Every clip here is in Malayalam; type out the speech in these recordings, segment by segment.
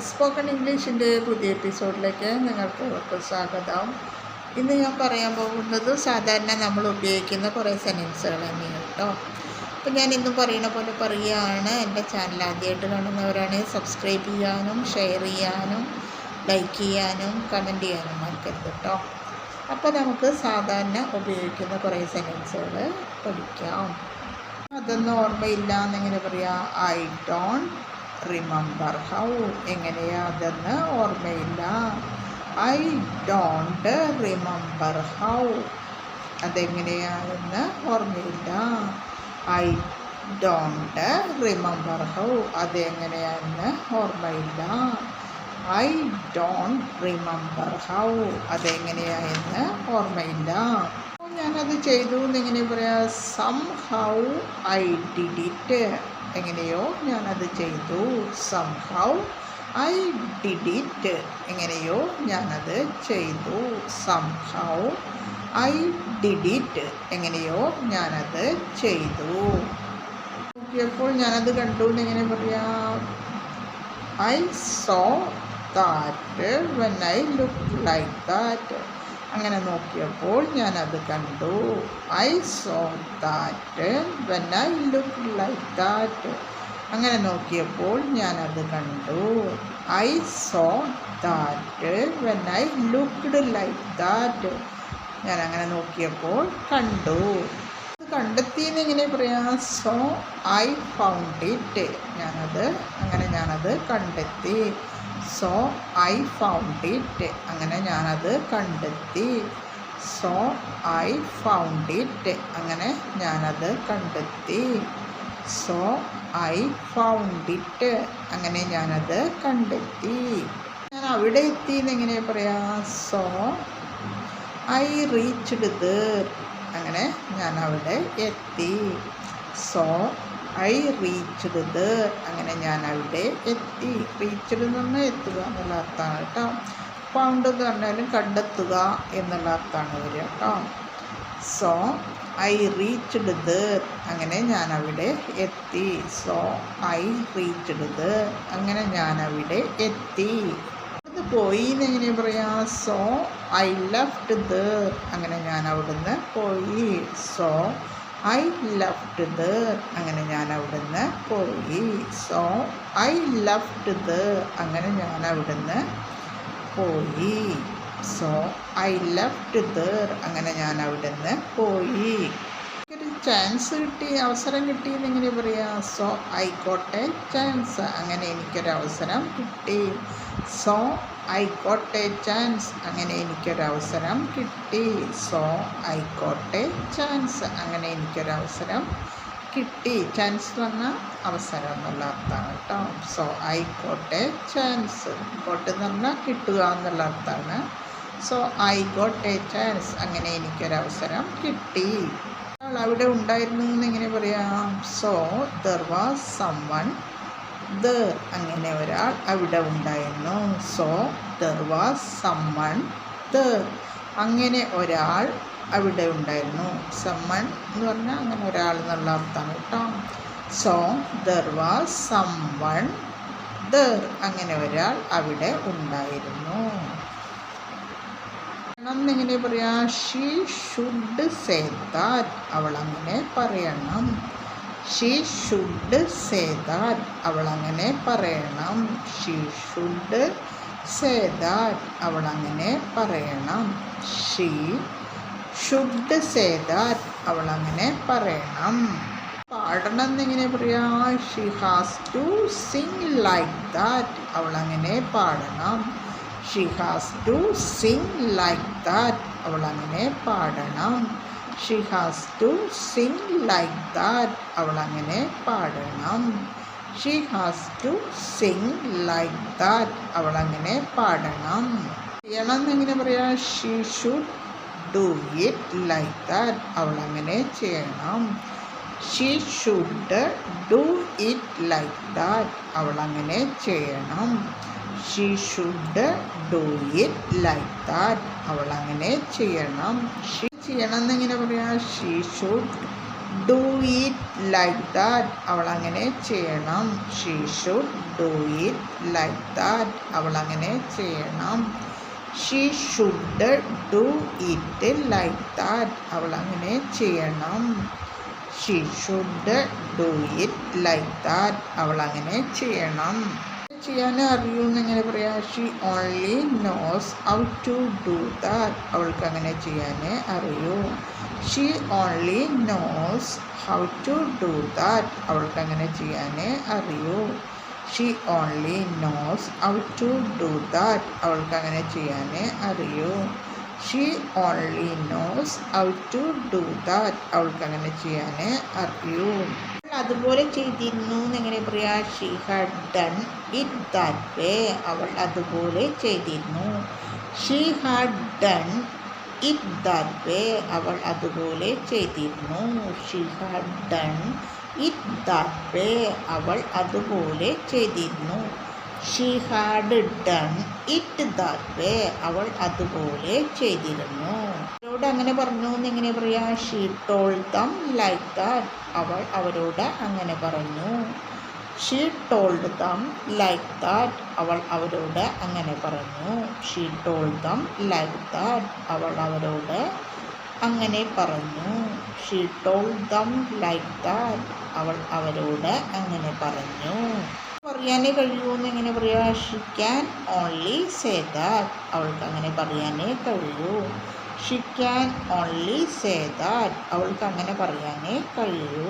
സ്പോക്കൺ ഇംഗ്ലീഷിന്റെ പുതിയ എപ്പിസോഡിലേക്ക് നിങ്ങൾക്ക് സ്വാഗതം. ഇന്ന് ഞാൻ പറയാൻ പോകുന്നത് സാധാരണ നമ്മൾ ഉപയോഗിക്കുന്ന കുറേ സെന്റൻസുകൾ തന്നെയാണ് കേട്ടോ. അപ്പം ഞാൻ ഇന്ന് പറയുന്ന പോലെ പറയുകയാണ്. എന്റെ ചാനൽ ആദ്യമായിട്ട് കാണുന്നവരാണെങ്കിൽ സബ്സ്ക്രൈബ് ചെയ്യാനും ഷെയർ ചെയ്യാനും ലൈക്ക് ചെയ്യാനും കമന്റ് ചെയ്യാനും മറക്കരുത് കേട്ടോ. അപ്പോൾ നമുക്ക് സാധാരണ ഉപയോഗിക്കുന്ന കുറേ സെന്റൻസുകൾ പഠിക്കാം. അതൊന്നും ഓർമ്മയില്ല എന്നിങ്ങനെ പറയാം. ഐ ഡോണ്ട് റിമെമ്പർ ഹൗ എങ്ങനെയാതെന്ന് ഓർമ്മയില്ല. I don't remember how. അതെങ്ങനെയാണെന്ന് ഓർമ്മയില്ല. I don't remember how. അതെങ്ങനെയാണെന്ന് ഓർമ്മയില്ല. I don't remember how. അതെങ്ങനെയാണെന്ന് ഓർമ്മയില്ല. ഞാനത് ചെയ്തു എന്നിങ്ങനെ പറയാം സം ഹൗ ഐ ഡിഡിറ്റ് എങ്ങനെയോ ഞാനത് ചെയ്തു. സംഹൗ ഐ ഡിഡ് ഇറ്റ് എങ്ങനെയോ ഞാനത് ചെയ്തു. സംഹൗ ഐ ഡിഡ് ഇറ്റ് എങ്ങനെയോ ഞാനത് ചെയ്തു. നോക്കിയപ്പോൾ ഞാനത് കണ്ടു എന്നെങ്ങനെ പറയാം I saw that when I look like that അങ്ങനെ നോക്കിയപ്പോൾ ഞാനത് കണ്ടു. I saw that when I look like that അങ്ങനെ നോക്കിയപ്പോൾ ഞാനത് കണ്ടു. I saw that when I looked like that ഞാൻ അങ്ങനെ നോക്കിയപ്പോൾ കണ്ടു. അത് കണ്ടെത്തിയെന്ന് എങ്ങനെ പറയാം? സോ ഐ ഫൗണ്ട് ഇറ്റ് ഞാനത് അങ്ങനെ ഞാനത് കണ്ടെത്തി. സോ ഐ ഫൗണ്ട് ഇറ്റ് അങ്ങനെ ഞാനത് കണ്ടെത്തി. സോ ഐ ഫൗണ്ട് ഇറ്റ് അങ്ങനെ ഞാനത് കണ്ടെത്തി. സോ ഐ ഫൗണ്ട് ഇറ്റ് അങ്ങനെ ഞാനത് കണ്ടെത്തി. ഞാൻ അവിടെ എത്തി എന്നെങ്ങനെ പറയാ? സോ ഐ റീച്ച്ഡ് ദ അങ്ങനെ ഞാൻ അവിടെ എത്തി. സോ ഐ റീച്ച്ഡ് ദ അങ്ങനെ ഞാൻ അവിടെ എത്തി. റീച്ച്ഡ് എന്ന് പറഞ്ഞാൽ എത്തുക എന്നുള്ള അർത്ഥമാണ് കേട്ടോ. ഫൗണ്ട് എന്ന് പറഞ്ഞാലും കണ്ടെത്തുക എന്നുള്ള അർത്ഥമാണ് വരിക കേട്ടോ. സോ ഐ റീച്ച്ഡ് ദ അങ്ങനെ ഞാൻ അവിടെ എത്തി. സോ ഐ റീച്ച്ഡ് ദ അങ്ങനെ ഞാൻ അവിടെ എത്തി. അത് പോയി എന്നെങ്ങനെ പറയാം? സോ ഐ ലെഫ്റ്റ് ദ അങ്ങനെ ഞാൻ അവിടുന്ന് പോയി. സോ ഐ ലെഫ്റ്റ് ദ അങ്ങനെ ഞാൻ അവിടുന്ന് പോയി. സോ ഐ ലെഫ്റ്റ് ദ അങ്ങനെ ഞാൻ അവിടുന്ന് പോയി. സോ ഐ ലെഫ്റ്റ് ദർ അങ്ങനെ ഞാൻ അവിടുന്ന് പോയി. ഒരു ചാൻസ് കിട്ടി അവസരം കിട്ടിയെന്ന് എങ്ങനെ പറയാം so I got a chance അങ്ങനെ എനിക്കൊരു അവസരം കിട്ടി. So I got a chance. അങ്ങനെ എനിക്കൊരവസരം കിട്ടി. So I got a chance. അങ്ങനെ എനിക്കൊരവസരം കിട്ടി. ചാൻസ് വന്ന അവസരം എന്നുള്ള അർത്ഥമാണ് കേട്ടോ. So I got a chance. Got എന്ന് പറഞ്ഞാൽ കിട്ടുക എന്നുള്ള അർത്ഥമാണ്. So I got a chance. അങ്ങനെ എനിക്കൊരവസരം കിട്ടി. അവിടെ ഉണ്ടായിരുന്നു എന്ന് എങ്ങനെ പറയാം? So there was someone there അങ്ങനെ ഒരാൾ അവിടെ ഉണ്ടായിരുന്നു. So there was someone the. അങ്ങനെ ഒരാൾ അവിടെ ഉണ്ടായിരുന്നു. സമ്മൺ എന്ന് പറഞ്ഞാൽ അങ്ങനെ ഒരാൾ എന്നുള്ള അർത്ഥമാണ് കേട്ടോ. So there was someone there അങ്ങനെ ഒരാൾ അവിടെ ഉണ്ടായിരുന്നു. എങ്ങനെ പറയാ ഷീ ഷുഡ് സേ ദാറ്റ് അവൾ അങ്ങനെ പറയണം. ഷീ ഷുഡ് സേ ദാറ്റ് അവൾ അങ്ങനെ പറയണം. ഷീ ഷുഡ് സേ ദാറ്റ് അവൾ അങ്ങനെ പറയണം. ഷീ ഷുഡ് സേ ദാറ്റ് അവൾ അങ്ങനെ പറയണം. പാടണം എന്നിങ്ങനെ പറയാ? She has to sing like that അവൾ അങ്ങനെ പാടണം. She has to sing like that അവൾ പാടണം. She has to sing like that അവൾ അങ്ങനെ പാടണം. She has to sing like that അവൾ അങ്ങനെ പാടണം. ചെയ്യണം എന്നെങ്ങനെ പറയാം? She should do it like that അവൾ അങ്ങനെ ചെയ്യണം. She should do it like that അവൾ അങ്ങനെ ചെയ്യണം. She should do it like that അവൾ അങ്ങനെ ചെയ്യണം. ഷീ ചെയ്യണം എന്നിങ്ങനെ പറയാം she should do it like that അവൾ അങ്ങനെ ചെയ്യണം. She should do it like that അവൾ അങ്ങനെ ചെയ്യണം. She should do it like that അവൾ അങ്ങനെ ചെയ്യണം. She should do it like that അവൾ അങ്ങനെ ചെയ്യണം. ചെയ്യാൻ അറിയൂ എന്നിങ്ങനെ പറയാം. She only knows how to do that അവൾക്ക് അങ്ങനെ ചെയ്യാനേ അറിയൂ. She only knows how to do that അവൾക്ക് അങ്ങനെ ചെയ്യാനേ അറിയൂ. She only knows how to do that അവൾക്ക് അങ്ങനെ ചെയ്യാനേ അറിയൂ. She only knows how to do that അവൾക്ക് അങ്ങനെ ചെയ്യാനേ അറിയൂ. അതുപോലെ ചെയ്തിരുന്നു എന്നിങ്ങനെ പറയാ she had done it that way അവൾ അതുപോലെ ചെയ്തിരുന്നു. She had done it that way അവൾ അതുപോലെ ചെയ്തിരുന്നു. She had done it that way അവൾ അതുപോലെ ചെയ്തിരുന്നു. She had done it that way അവൾ അതുപോലെ ചെയ്തിരുന്നു. അവരോട് അങ്ങനെ പറഞ്ഞു. എന്ന് എങ്ങനെ പറയാ? She told them like that അവൾ അവരോട് അങ്ങനെ പറഞ്ഞു. She told them like that അവൾ അവരോട് അങ്ങനെ പറഞ്ഞു. She told them like that അവൾ അവരോട് അങ്ങനെ പറഞ്ഞു. She told them like that അവൾ അവരോട് അങ്ങനെ പറഞ്ഞു. പറയാനേ കഴിയുമെന്ന് എങ്ങനെ പറയാ she can only say that അവൾക്ക് അങ്ങനെ പറയാനേ കഴിയൂ. She can only say that അവൾക്ക് അങ്ങനെ പറയാനേ കഴിയൂ.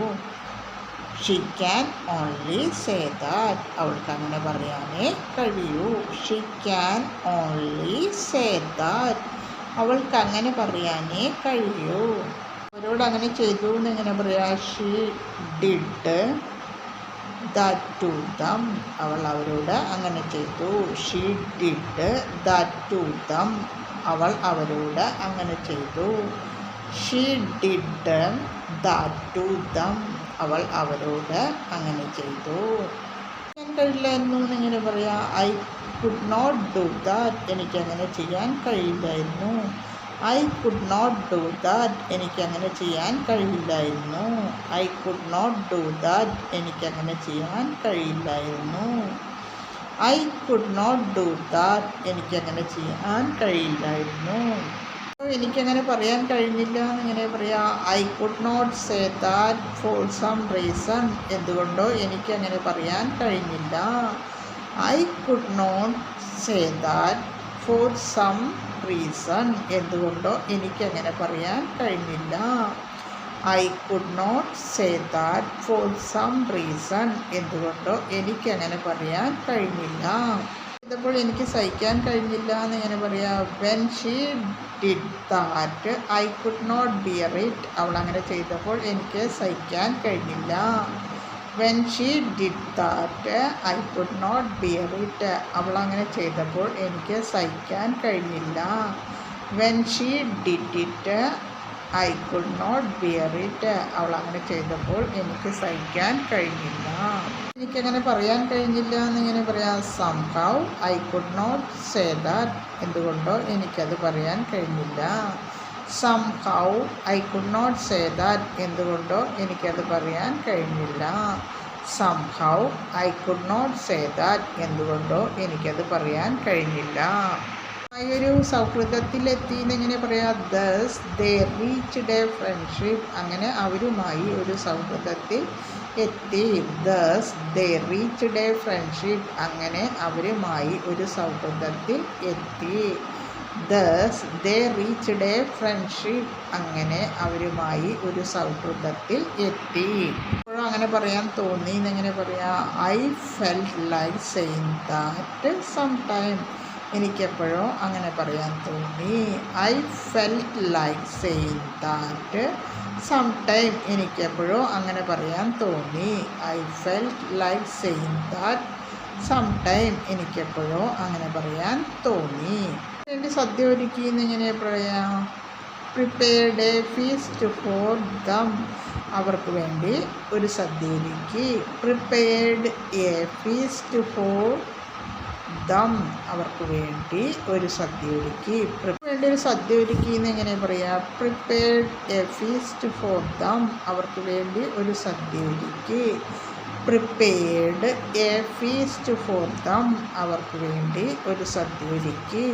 She can only say that അവൾക്ക് അങ്ങനെ പറയാനേ കഴിയൂ. She can only say that അവൾക്ക് അങ്ങനെ പറയാനേ കഴിയൂ. അവരോട് അങ്ങനെ ചെയ്തു എന്ന് എങ്ങനെ പറയാ she did that to them അവൾ അവരോട് അങ്ങനെ ചെയ്തു. She did that to them അവൾ അവരോട് അങ്ങനെ ചെയ്തു. She did that to them അവൾ അവരോട് അങ്ങനെ ചെയ്തു. ഞാൻ എന്നും ഇങ്ങനെ പറയാം. I could not do that എനിക്കങ്ങനെ ചെയ്യാൻ കഴിയില്ലായിരുന്നു. I could not do that എനിക്ക് അങ്ങനെ ചെയ്യാൻ കഴിയില്ലായിരുന്നു. I could not do that എനിക്ക് അങ്ങനെ ചെയ്യാൻ കഴിയില്ലായിരുന്നു. I could not do that എനിക്ക് അങ്ങനെ ചെയ്യാൻ കഴിയില്ലായിരുന്നു. എനിക്കങ്ങനെ പറയാൻ കഴിഞ്ഞില്ല എന്നിങ്ങനെ പറയാം I could not say that for some reason എന്തുകൊണ്ടോ എനിക്കങ്ങനെ പറയാൻ കഴിഞ്ഞില്ല. I could not say that for some reason എന്തുകൊണ്ടോ എനിക്കങ്ങനെ പറയാൻ കഴിഞ്ഞില്ല. I could not say that for some reason എന്തുകൊണ്ടോ എനിക്കങ്ങനെ പറയാൻ കഴിഞ്ഞില്ല. ഇതപ്പോൾ എനിക്ക് സഹിക്കാൻ കഴിഞ്ഞില്ല എന്ന് ഇങ്ങനെ പറയാം. When she did that I could not bear it അവൾ അങ്ങനെ ചെയ്തപ്പോൾ എനിക്ക് സഹിക്കാൻ കഴിഞ്ഞില്ല. When she did that I could not bear it അവൾ അങ്ങനെ ചെയ്തപ്പോൾ എനിക്ക് സഹിക്കാൻ കഴിഞ്ഞില്ല. When she did it I could not bear it അവൾ അങ്ങനെ ചെയ്തപ്പോൾ എനിക്ക് സഹിക്കാൻ കഴിഞ്ഞില്ല. എനിക്കങ്ങനെ പറയാൻ കഴിഞ്ഞില്ല എന്ന് എന്നിങ്ങനെ പറയാം somehow I could not say that എന്തുകൊണ്ടോ എനിക്കത് പറയാൻ കഴിഞ്ഞില്ല. Somehow I could not say that എന്തുകൊണ്ടോ എനിക്കത് പറയാൻ കഴിഞ്ഞില്ല. Somehow I could not say that എന്തുകൊണ്ടോ എനിക്കത് പറയാൻ കഴിഞ്ഞില്ല. ഈ ഒരു സൗഹൃദത്തിലെത്തി എന്നെങ്ങനെ പറയാം? Thus they reached a friendship അങ്ങനെ അവരുമായി ഒരു സൗഹൃദത്തിൽ എത്തി. Thus they reached a friendship അങ്ങനെ അവരുമായി ഒരു സൗഹൃദത്തിൽ എത്തി. Thus they reached a friendship അങ്ങനെ അവരുമായി ഒരു സൗഹൃദത്തിൽ എത്തി. ഇപ്പോഴും അങ്ങനെ പറയാൻ തോന്നി. എന്നെങ്ങനെ പറയാം? I felt like saying that some time എനിക്കെപ്പോഴോ അങ്ങനെ പറയാൻ തോന്നി. I felt like saying that some time എനിക്കെപ്പോഴോ അങ്ങനെ പറയാൻ തോന്നി. I felt like saying that some time എനിക്കെപ്പോഴോ അങ്ങനെ പറയാൻ തോന്നി. വേണ്ടി സദ്യ ഒരുക്കി എന്നിങ്ങനെ പറയാം? Prepared a feast for them അവർക്ക് വേണ്ടി ഒരു സദ്യ ഒരുക്കി. Prepared a feast for them അവർക്ക് വേണ്ടി ഒരു സദ്യ ഒരുക്കി. വേണ്ടി ഒരു സദ്യ ഒരുക്കി എന്ന് എങ്ങനെ പറയാ? Prepared a feast for them അവർക്ക് വേണ്ടി ഒരു സദ്യ ഒരുക്കി. Prepared a feast for them അവർക്ക് വേണ്ടി ഒരു സദ്യ ഒരുക്കി.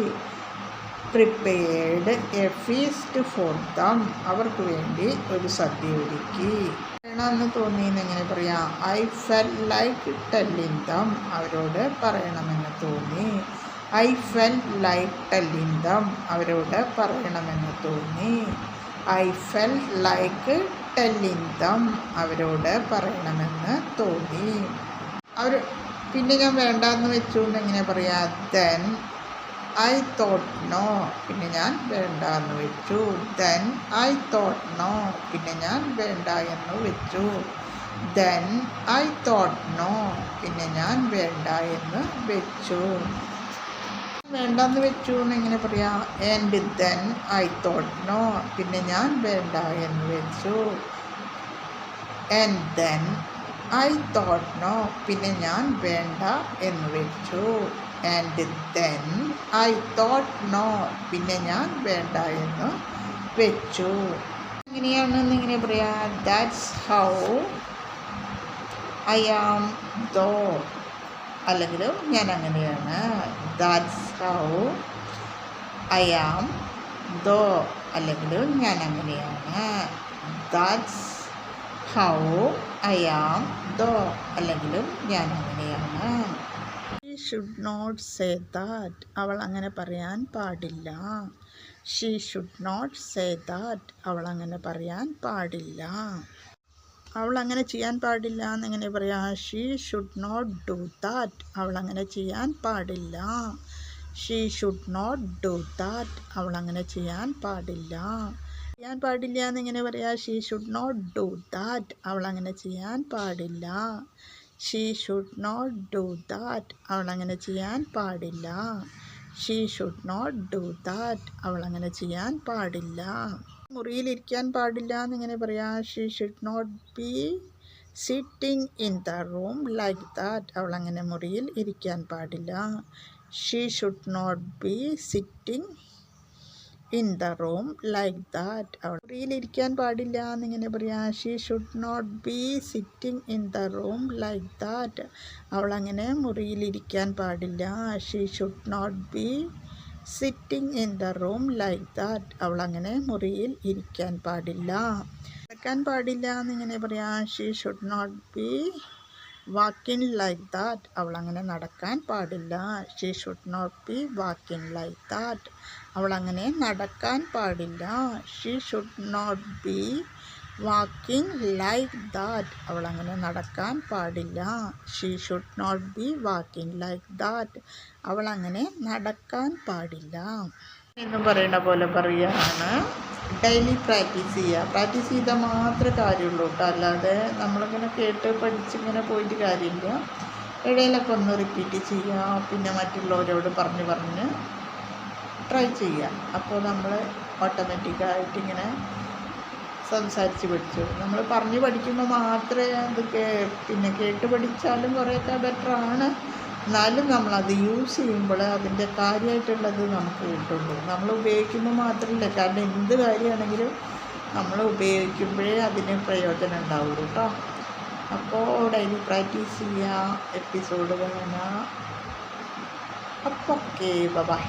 Prepared a feast for them അവർക്ക് വേണ്ടി ഒരു സദ്യ ഒരുക്കി. പറയണമെന്ന് തോന്നിയെന്ന് എങ്ങനെ പറയാം? I felt like telling them അവരോട് പറയണമെന്ന് തോന്നി. I felt like telling them അവരോട് പറയണമെന്ന് തോന്നി. I felt like telling them അവരോട് പറയണമെന്ന് തോന്നി. അവർ പിന്നെ ഞാൻ വേണ്ടാന്ന് വെച്ചു എങ്ങനെ പറയാം? ദെൻ ഐ തോട്ട് നോ പിന്നെ ഞാൻ വേണ്ട എന്ന് വെച്ചു. ദെൻ ഐ തോട്ട് നോ പിന്നെ ഞാൻ വേണ്ട എന്ന് വെച്ചു. ദെൻ ഐ തോട്ട് നോ പിന്നെ ഞാൻ വേണ്ട എന്ന് വെച്ചു. വേണ്ടെന്ന് വെച്ചു എന്ന് എങ്ങനെ പറയാം? And then I thought no പിന്നെ ഞാൻ വേണ്ട എന്ന് വെച്ചു. And then I thought no പിന്നെ ഞാൻ വേണ്ട എന്ന് വെച്ചു. And then I thought no പിന്നെ ഞാൻ വേണ്ട എന്ന് വെച്ചു. എങ്ങനെയാണെന്ന് ഇങ്ങനെ പറയാ. That's how I am though അല്ലെങ്കിൽ ഞാൻ അങ്ങനെയാണ്. That's how I am though അല്ലെങ്കിൽ ഞാൻ അങ്ങനെയാണ്. That's how I am though അല്ലെങ്കിലും ഞാൻ അങ്ങനെയാണ്. ഷുഡ് നോട്ട് സേ ദാറ്റ് അവൾ അങ്ങനെ പറയാൻ പാടില്ല. She should not say that അവൾ അങ്ങനെ പറയാൻ പാടില്ല. അവൾ അങ്ങനെ ചെയ്യാൻ പാടില്ല എന്നെങ്ങനെ പറയാം she should not do that അവൾ അങ്ങനെ ചെയ്യാൻ പാടില്ല. She should not do that അവൾ അങ്ങനെ ചെയ്യാൻ പാടില്ല. ചെയ്യാൻ പാടില്ല എന്നിങ്ങനെ പറയാം she should not do that അവൾ അങ്ങനെ ചെയ്യാൻ പാടില്ല. She should not do that അവൾ അങ്ങനെ ചെയ്യാൻ പാടില്ല. She should not do that അവൾ അങ്ങനെ ചെയ്യാൻ പാടില്ല. മുറിയിലിരിക്കാൻ പാടില്ല എന്നിങ്ങനെ പറയാം. She should not be sitting in the room like that അവൾ അങ്ങനെ മുറിയിൽ ഇരിക്കാൻ പാടില്ല. She should not be sitting in the room like that അവൾ മുറിയിലിരിക്കാൻ പാടില്ല എന്നിങ്ങനെ പറയാം she should not be sitting in the room like that അവൾ അങ്ങനെ മുറിയിലിരിക്കാൻ പാടില്ല she should not be sitting in the room like that അവൾ അങ്ങനെ മുറിയിൽ ഇരിക്കാൻ പാടില്ല. നടക്കാൻ പാടില്ല എന്നിങ്ങനെ പറയാം she should not be walking like that അവൾ അങ്ങനെ നടക്കാൻ പാടില്ല. She should not be walking like that അവൾ അങ്ങനെ നടക്കാൻ പാടില്ല. She should not be walking like that അവൾ അങ്ങനെ നടക്കാൻ പാടില്ല. She should not be walking like that അവൾ അങ്ങനെ നടക്കാൻ പാടില്ല. എന്നും പറയുന്ന പോലെ പറയുകയാണ്. ഡെയിലി പ്രാക്ടീസ് ചെയ്യുക. പ്രാക്ടീസ് ചെയ്താൽ മാത്രമേ കാര്യമുള്ളൂ കേട്ടോ. അല്ലാതെ നമ്മളിങ്ങനെ കേട്ട് പഠിച്ചിങ്ങനെ പോയിട്ട് കാര്യമില്ല. ഇടയിലൊക്കെ ഒന്ന് റിപ്പീറ്റ് ചെയ്യുക. പിന്നെ മറ്റുള്ളവരോട് പറഞ്ഞ് പറഞ്ഞ് ട്രൈ ചെയ്യുക. അപ്പോൾ നമ്മൾ ഓട്ടോമാറ്റിക്കായിട്ട് ഇങ്ങനെ സംസാരിച്ച് പഠിച്ചു. നമ്മൾ പറഞ്ഞ് പഠിക്കുമ്പോൾ മാത്രമേ അത് പിന്നെ കേട്ട് പഠിച്ചാലും കുറേയൊക്കെ ബെറ്ററാണ് എന്നാലും നമ്മളത് യൂസ് ചെയ്യുമ്പോൾ അതിന്റെ കാര്യമായിട്ടുള്ളത് നമുക്ക് കിട്ടുള്ളൂ. നമ്മൾ ഉപയോഗിക്കുമ്പോൾ മാത്രമല്ല കാരണം എന്ത് കാര്യമാണെങ്കിലും നമ്മൾ ഉപയോഗിക്കുമ്പോഴേ അതിന് പ്രയോജനം ഉണ്ടാവുള്ളൂ കേട്ടോ അപ്പോൾ ഡെയിലി പ്രാക്ടീസ് ചെയ്യുക എപ്പിസോഡ് കാണുക അപ്പോൾ ഓക്കെ ബൈ